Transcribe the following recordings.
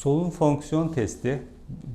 Solunum fonksiyon testi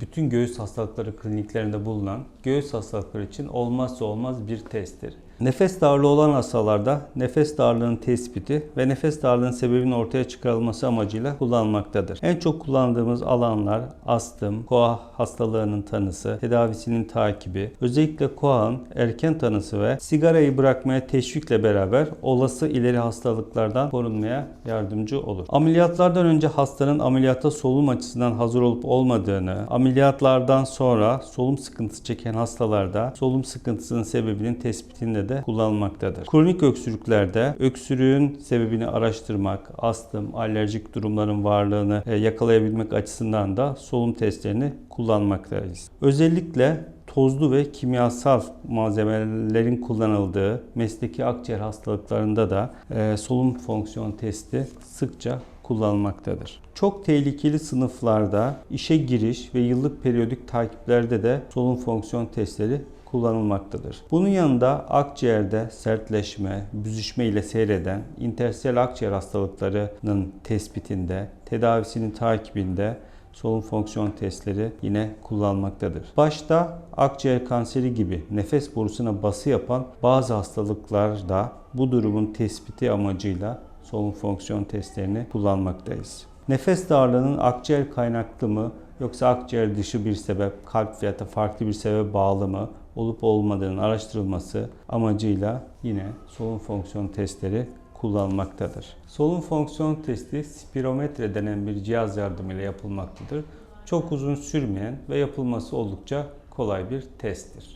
bütün göğüs hastalıkları kliniklerinde bulunan göğüs hastalıkları için olmazsa olmaz bir testtir. Nefes darlığı olan hastalarda nefes darlığının tespiti ve nefes darlığının sebebinin ortaya çıkarılması amacıyla kullanılmaktadır. En çok kullandığımız alanlar astım, koa hastalığının tanısı, tedavisinin takibi, özellikle koa'nın erken tanısı ve sigarayı bırakmaya teşvikle beraber olası ileri hastalıklardan korunmaya yardımcı olur. Ameliyatlardan önce hastanın ameliyata solunum açısından hazır olup olmadığını, ameliyatlardan sonra solunum sıkıntısı çeken hastalarda solunum sıkıntısının sebebinin tespitinde de kullanılmaktadır. Kronik öksürüklerde öksürüğün sebebini araştırmak, astım, alerjik durumların varlığını e, yakalayabilmek açısından da solunum testlerini kullanmaktayız. Özellikle tozlu ve kimyasal malzemelerin kullanıldığı mesleki akciğer hastalıklarında da e, solunum fonksiyon testi sıkça kullanılmaktadır. Çok tehlikeli sınıflarda işe giriş ve yıllık periyodik takiplerde de solunum fonksiyon testleri kullanılmaktadır. Bunun yanında akciğerde sertleşme, büzüşme ile seyreden intersel akciğer hastalıklarının tespitinde, tedavisinin takibinde solunum fonksiyon testleri yine kullanılmaktadır. Başta akciğer kanseri gibi nefes borusuna bası yapan bazı hastalıklarda bu durumun tespiti amacıyla solunum fonksiyon testlerini kullanmaktayız. Nefes darlığının akciğer kaynaklı mı yoksa akciğer dışı bir sebep, kalp veya farklı bir sebebe bağlı mı olup olmadığının araştırılması amacıyla yine solunum fonksiyon testleri kullanılmaktadır. Solunum fonksiyon testi spirometre denen bir cihaz yardımıyla yapılmaktadır. Çok uzun sürmeyen ve yapılması oldukça kolay bir testtir.